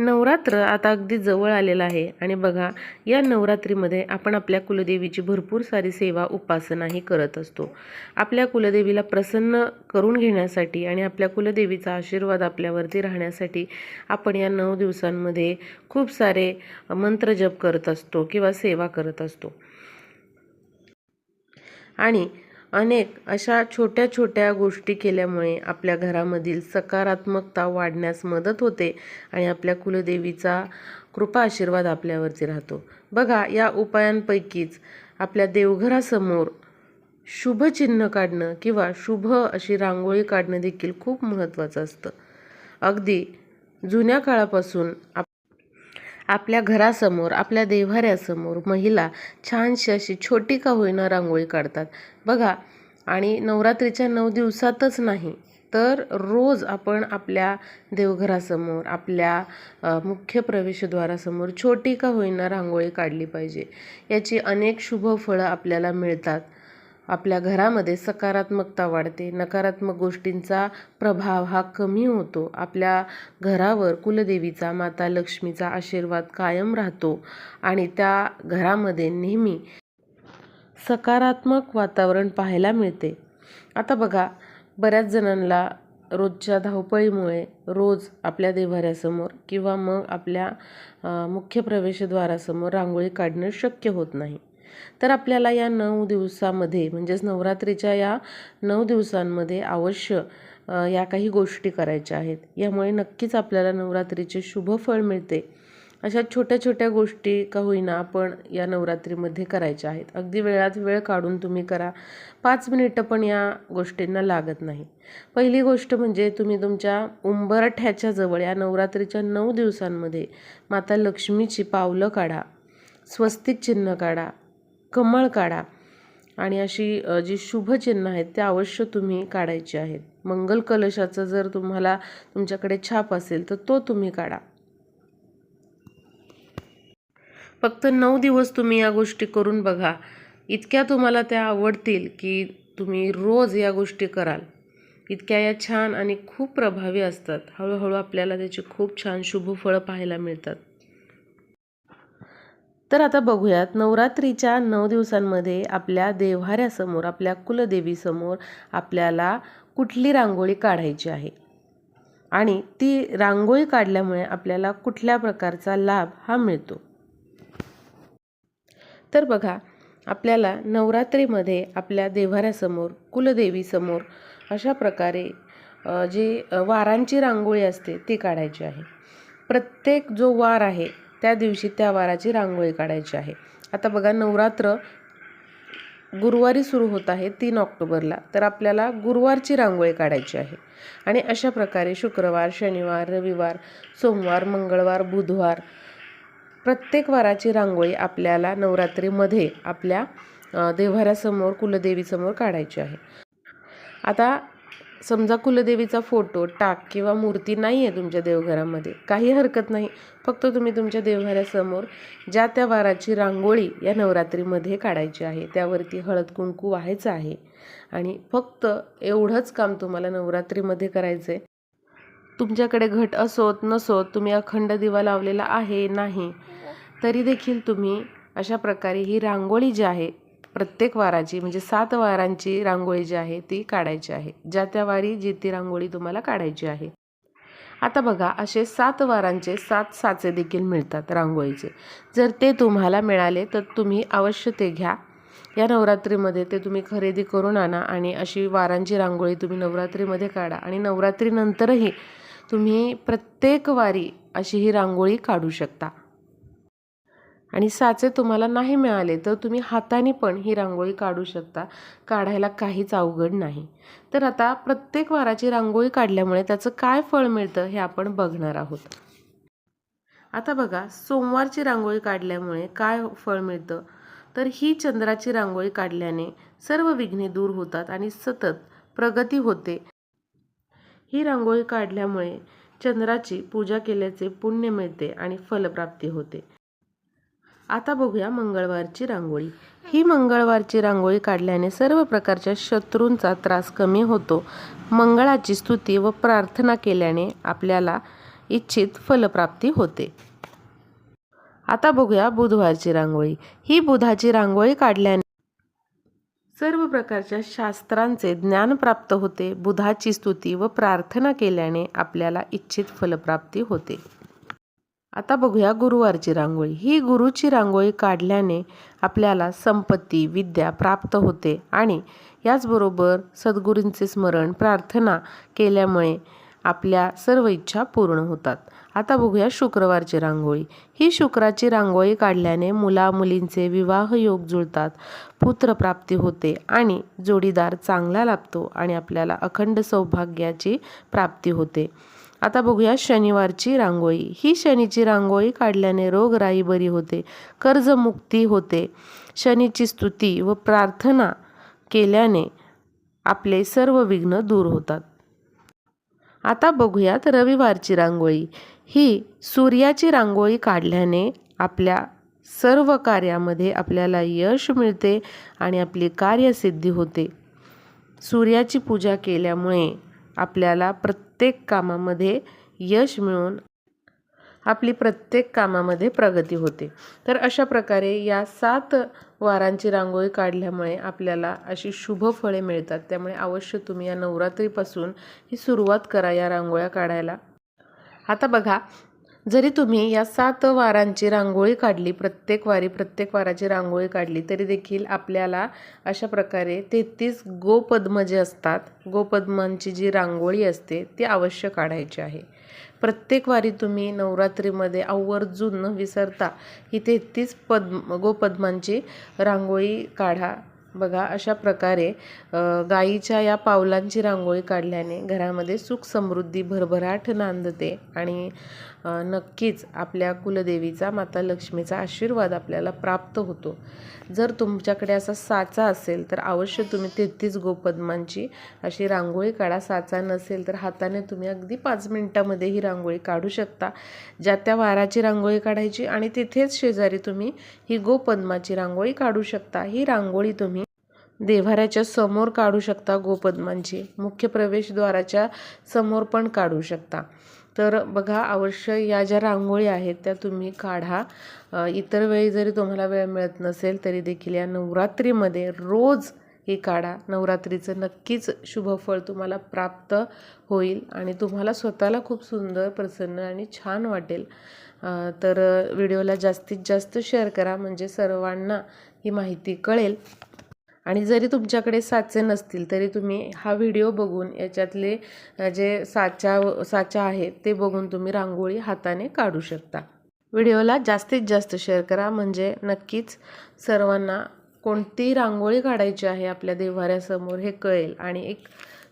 नवरात्र आता अगदी जवळ आलेलं आहे. आणि बघा या नवरात्रीमध्ये आपण आपल्या कुलदेवीची भरपूर सारी सेवा उपासनाही करत असतो. आपल्या कुलदेवीला प्रसन्न करून घेण्यासाठी आणि आपल्या कुलदेवीचा आशीर्वाद आपल्यावरती राहण्यासाठी आपण या नऊ दिवसांमध्ये खूप सारे मंत्र जप करत असतो किंवा सेवा करत असतो. आणि अनेक अशा छोट्या छोट्या गोष्टी केल्यामुळे आपल्या घरामधील सकारात्मकता वाढण्यास मदत होते आणि आपल्या कुलदेवीचा कृपा आशीर्वाद आपल्यावरती राहतो. बघा या उपायांपैकीच आपल्या देवघरासमोर शुभ चिन्ह काढणं किंवा शुभ अशी रांगोळी काढणं देखील खूप महत्त्वाचं असतं. अगदी जुन्या काळापासून आप आपल्या घरासमोर आपल्या देव्हाऱ्यासमोर महिला छानशी अशी छोटी का होईना रांगोळी काढतात. बघा आणि नवरात्रीच्या नऊ दिवसातच नाही तर रोज आपण आपल्या देवघरासमोर आपल्या मुख्य प्रवेशद्वारासमोर छोटी का होईना रांगोळी काढली पाहिजे. याची अनेक शुभ फळं आपल्याला मिळतात. आपल्या घरामध्ये सकारात्मकता वाढते. नकारात्मक गोष्टींचा प्रभाव हा कमी होतो. आपल्या घरावर कुलदेवीचा माता लक्ष्मीचा आशीर्वाद कायम राहतो आणि त्या घरामध्ये नेहमी सकारात्मक वातावरण पाहायला मिळते. आता बघा बऱ्याच जणांना रोजच्या धावपळीमुळे रोज आपल्या देव्हाऱ्यासमोर किंवा मग आपल्या मुख्य प्रवेशद्वारासमोर रांगोळी काढणं शक्य होत नाही. तर आपल्याला या नऊ दिवसामध्ये म्हणजेच नवरात्रीच्या या नऊ दिवसांमध्ये अवश्य या काही गोष्टी करायच्या आहेत. यामुळे नक्कीच आपल्याला नवरात्रीचे शुभ फळ मिळते. अशा छोट्या छोट्या गोष्टी का होईना आपण या नवरात्रीमध्ये करायच्या आहेत. अगदी वेळात वेळ काढून तुम्ही करा. पाच मिनिटं पण या गोष्टींना लागत नाही. पहिली गोष्ट म्हणजे तुम्ही तुमच्या उंबरठ्याच्या जवळ या नवरात्रीच्या नऊ दिवसांमध्ये माता लक्ष्मीची पावलं काढा. स्वस्तिक चिन्ह काढा. कमळ काढा. आणि अशी जी शुभचिन्ह आहेत ते अवश्य तुम्ही काढायची आहेत. मंगल कलशाचं जर तुम्हाला तुमच्याकडे छाप असेल तर तो तुम्ही काढा. फक्त नऊ दिवस तुम्ही या गोष्टी करून बघा. इतक्या तुम्हाला त्या आवडतील की तुम्ही रोज या गोष्टी कराल. इतक्या या छान आणि खूप प्रभावी असतात. हळूहळू आपल्याला त्याची खूप छान शुभ फळं पाहायला मिळतात. तर आता बघूयात नवरात्रीच्या नऊ दिवसांमध्ये आपल्या देव्हाऱ्यासमोर आपल्या कुलदेवीसमोर आपल्याला कुठली रांगोळी काढायची आहे? आणि ती रांगोळी काढल्यामुळे आपल्याला कुठल्या प्रकारचा लाभ हा मिळतो? तर बघा आपल्याला नवरात्रीमध्ये आपल्या देव्हाऱ्यासमोर कुलदेवीसमोर अशा प्रकारे जी वारांची रांगोळी असते ती काढायची आहे. प्रत्येक जो वार आहे त्या दिवशी त्या वाराची रांगोळी काढायची आहे. आता बघा नवरात्र गुरुवारी सुरू होत आहे तीन ऑक्टोबरला. तर आपल्याला गुरुवारची रांगोळी काढायची आहे. आणि अशा प्रकारे शुक्रवार शनिवार रविवार सोमवार मंगळवार बुधवार प्रत्येक वाराची रांगोळी आपल्याला नवरात्रीमध्ये आपल्या देव्हाऱ्यासमोर कुलदेवीसमोर काढायची आहे. आता समजा कुलदेवीचा फोटो टाक किंवा मूर्ती नाही आहे तुमच्या देवघरामध्ये काही हरकत नाही. फक्त तुम्ही तुमच्या देवघरासमोर ज्या त्या वाराची रांगोळी या नवरात्रीमध्ये काढायची आहे त्यावरती हळद कुंकू व्हायचं आहे. आणि फक्त एवढंच काम तुम्हाला नवरात्रीमध्ये करायचं आहे तुमच्याकडे घट असोत नसोत तुम्ही अखंड दिवा लावलेला आहे नाही. तरी देखील तुम्ही अशा प्रकारे ही रांगोळी जी आहे प्रत्येक वाराची म्हणजे सात वारांची रांगोळी जी आहे ती काढायची आहे. ज्या त्या वारी जी ती रांगोळी तुम्हाला काढायची आहे. आता बघा असे सात वारांचे सात साचे देखील मिळतात रांगोळीचे. जर ते तुम्हाला मिळाले तर तुम्ही अवश्य ते घ्या. या नवरात्रीमध्ये ते तुम्ही खरेदी करून आणा आणि अशी वारांची रांगोळी तुम्ही नवरात्रीमध्ये काढा. आणि नवरात्रीनंतरही तुम्ही प्रत्येक वारी अशी ही रांगोळी काढू शकता. आणि साचे तुम्हाला नाही मिळाले तर तुम्ही हाताने पण ही रांगोळी काढू शकता. काढायला काहीच अवघड नाही. तर आता प्रत्येक वाराची रांगोळी काढल्यामुळे त्याचं काय फळ मिळतं हे आपण बघणार आहोत. आता बघा सोमवारची रांगोळी काढल्यामुळे काय फळ मिळतं? तर ही चंद्राची रांगोळी काढल्याने सर्व विघ्ने दूर होतात आणि सतत प्रगती होते. ही रांगोळी काढल्यामुळे चंद्राची पूजा केल्याचे पुण्य मिळते आणि फलप्राप्ती होते. आता बघूया मंगळवारची रांगोळी. ही मंगळवारची रांगोळी काढल्याने सर्व प्रकारच्या शत्रूंचा त्रास कमी होतो. मंगळाची स्तुती व प्रार्थना केल्याने आपल्याला इच्छित फलप्राप्ती होते. आता बघूया बुधवारची रांगोळी. ही बुधाची रांगोळी काढल्याने सर्व प्रकारच्या शास्त्रांचे ज्ञान प्राप्त होते. बुधाची स्तुती व प्रार्थना केल्याने आपल्याला इच्छित फलप्राप्ती होते. आता बघूया गुरुवारची रांगोळी. ही गुरुची रांगोळी काढल्याने आपल्याला संपत्ती विद्या प्राप्त होते आणि याचबरोबर सद्गुरूंचे स्मरण प्रार्थना केल्यामुळे आपल्या सर्व इच्छा पूर्ण होतात. आता बघूया शुक्रवारची रांगोळी. ही शुक्राची रांगोळी काढल्याने मुला मुलींचे विवाह योग जुळतात पुत्रप्राप्ती होते आणि जोडीदार चांगला लाभतो आणि आपल्याला अखंड सौभाग्याची प्राप्ती होते. आता बघूया शनिवारची रांगोळी. ही शनीची रांगोळी काढल्याने रोगराई बरी होते कर्जमुक्ती होते. शनीची स्तुती व प्रार्थना केल्याने आपले सर्व विघ्न दूर होतात. आता बघूयात रविवारची रांगोळी. ही सूर्याची रांगोळी काढल्याने आपल्या सर्व कार्यामध्ये आपल्याला यश मिळते आणि आपली कार्यसिद्धी होते. सूर्याची पूजा केल्यामुळे आपल्याला प्रत्येक कामामध्ये यश मिळून आपली प्रत्येक कामामध्ये प्रगती होते. तर अशा प्रकारे या सात वारांची रांगोळी काढल्यामुळे आपल्याला अशी शुभ फळे मिळतात. त्यामुळे अवश्य तुम्ही या नवरात्रीपासून ही सुरुवात करा या रांगोळ्या काढायला. आता बघा जरी तुम्ही या सात वारांची रांगोळी काढली प्रत्येक वारी प्रत्येक वाराची रांगोळी काढली तरी देखील आपल्याला अशा प्रकारे तेहतीस गोपद्म जे असतात गोपद्मांची जी रांगोळी असते ती अवश्य काढायची आहे. प्रत्येक वारी तुम्ही नवरात्रीमध्ये आवर्जून न विसरता ही तेहतीस पद्म गोपद्मांची रांगोळी काढा. बघा अशा प्रकारे गाईच्या या पावलांची रांगोळी काढल्याने घरामध्ये सुख समृद्धी भरभराट नांदते आणि नक्कीच आपल्या कुलदेवीचा माता लक्ष्मीचा आशीर्वाद आपल्याला प्राप्त होतो. जर तुमच्याकडे असा साचा असेल तर अवश्य तुम्ही तेहतीस गोपद्मांची अशी रांगोळी काढा. साचा नसेल तर हाताने तुम्ही अगदी पाच मिनटामध्ये ही रांगोळी काढू शकता. ज्या त्या वाराची रांगोळी काढायची आणि तिथेच शेजारी तुम्ही ही गोपद्माची रांगोळी काढू शकता. ही रांगोळी तुम्ही देव्हाऱ्याच्या समोर काढू शकता गोपद्मांची. मुख्य प्रवेशद्वाराच्या समोर पण काढू शकता. तर बघा अवश्य या ज्या रांगोळी आहेत त्या तुम्ही काढा. इतर वेळी जरी तुम्हाला वेळ मिळत नसेल तरी देखील या नवरात्रीमध्ये रोज हे काढा. नवरात्रीचं नक्कीच शुभफळ तुम्हाला प्राप्त होईल आणि तुम्हाला स्वतःला खूप सुंदर प्रसन्न आणि छान वाटेल. तर व्हिडिओला जास्तीत जास्त शेअर करा. म्हणजे सर्वांना ही माहिती कळेल. आणि जरी तुमच्याकडे साचे नसतील तरी तुम्ही हा व्हिडिओ बघून याच्यातले जे साचा साचा आहेत ते बघून तुम्ही रांगोळी हाताने काढू शकता. व्हिडिओला जास्तीत जास्त शेअर करा. म्हणजे नक्कीच सर्वांना कोणती रांगोळी काढायची आहे आपल्या देव्हाऱ्यासमोर हे कळेल. आणि एक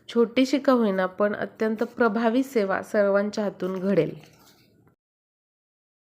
छोटीशी का होईना पण अत्यंत प्रभावी सेवा सर्वांच्या हातून घडेल.